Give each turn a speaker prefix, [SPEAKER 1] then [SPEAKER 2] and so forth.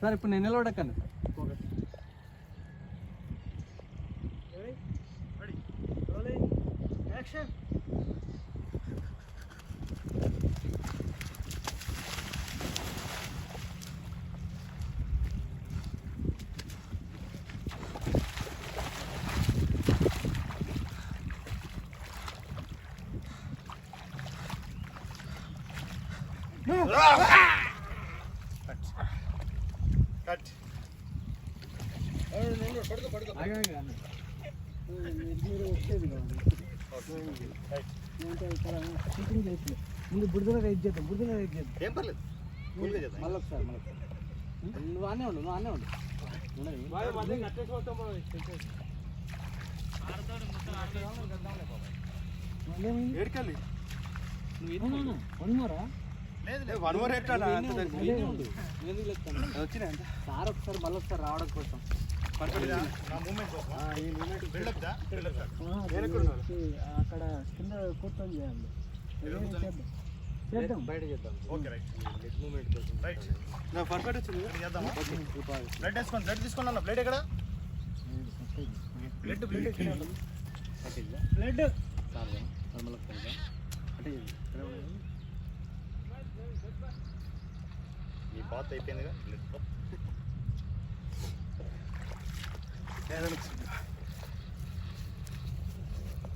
[SPEAKER 1] Sir ఇప్పుడు నేను నిలబడకండి Ah!
[SPEAKER 2] Cut.
[SPEAKER 1] ముందు బుడిదలో రైట్ చేద్దాం బుడిదలో రైట్ చేద్దాం
[SPEAKER 2] ఏం పర్లేదు.
[SPEAKER 1] మళ్ళీ ఒకసారి మళ్ళీ. నువ్వు అనే ఉండు నువ్వు అనే ఉండు
[SPEAKER 2] ఏడికెళ్ళి
[SPEAKER 1] వన్ మోరా?
[SPEAKER 2] లేదు లేదు వన్ ఓవర్ ఎట్లా
[SPEAKER 1] వచ్చినాయి సార్ ఒకసారి మళ్ళీ ఒకసారి రావడం కోసం.
[SPEAKER 2] నా
[SPEAKER 1] అక్కడ కింద కూర్చొని చేయాలి. చేద్దాం? బయట చేద్దాం.
[SPEAKER 2] Okay right.
[SPEAKER 1] మూమెంట్ కోసం.
[SPEAKER 2] రైట్.
[SPEAKER 1] పర్ఫెక్ట్ వచ్చింది
[SPEAKER 2] చేద్దామా? బ్లడ్ వేసుకోండి బ్లడ్ తీసుకున్నా బ్లడ్ ఎక్కడ? బ్లడ్ బ్లడ్
[SPEAKER 1] బ్లడ్ అంటే
[SPEAKER 2] ನೀ ಪಾತ್ ಐತೆ ಅಂದ್ರೆ